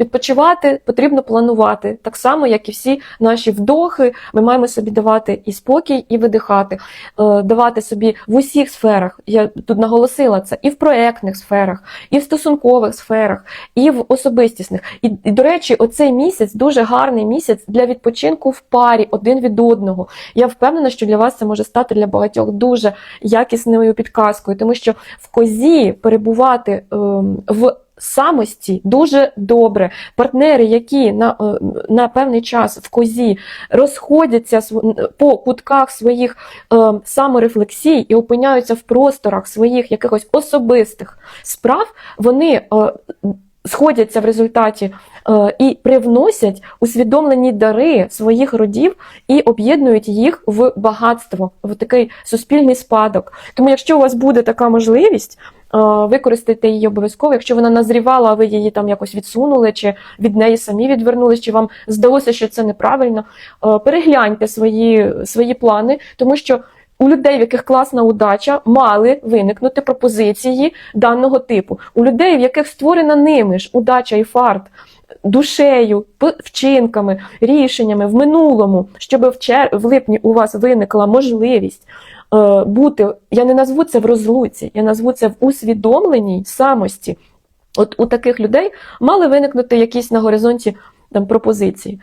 Відпочивати потрібно планувати так само, як і всі наші вдохи. Ми маємо собі давати і спокій, і видихати, Е, давати собі в усіх сферах. Я тут наголосила це і в проектних сферах, і в стосункових сферах, і в особистісних. І, і до речі, оцей місяць дуже гарний місяць для відпочинку в парі один від одного. Я впевнена, що для вас це може стати для багатьох дуже якісною підказкою, тому що в козі перебувати ем, в самості дуже добре. Партнери, які на, е, на певний час в козі розходяться по кутках своїх е, саморефлексій і опиняються в просторах своїх якихось особистих справ, вони е, сходяться в результаті е, і привносять усвідомлені дари своїх родів і об'єднують їх в багатство, в такий суспільний спадок. Тому, якщо у вас буде така можливість, використайте її обов'язково. Якщо вона назрівала, а ви її там якось відсунули, чи від неї самі відвернулись, чи вам здалося, що це неправильно, е, перегляньте свої, свої плани, тому що. У людей, в яких класна удача, мали виникнути пропозиції даного типу. У людей, в яких створена ними ж удача і фарт, душею, вчинками, рішеннями в минулому, щоб в, чер... в липні у вас виникла можливість е, бути, я не назву це в розлуці, я назву це в усвідомленій самості. От у таких людей мали виникнути якісь на горизонті там пропозиції.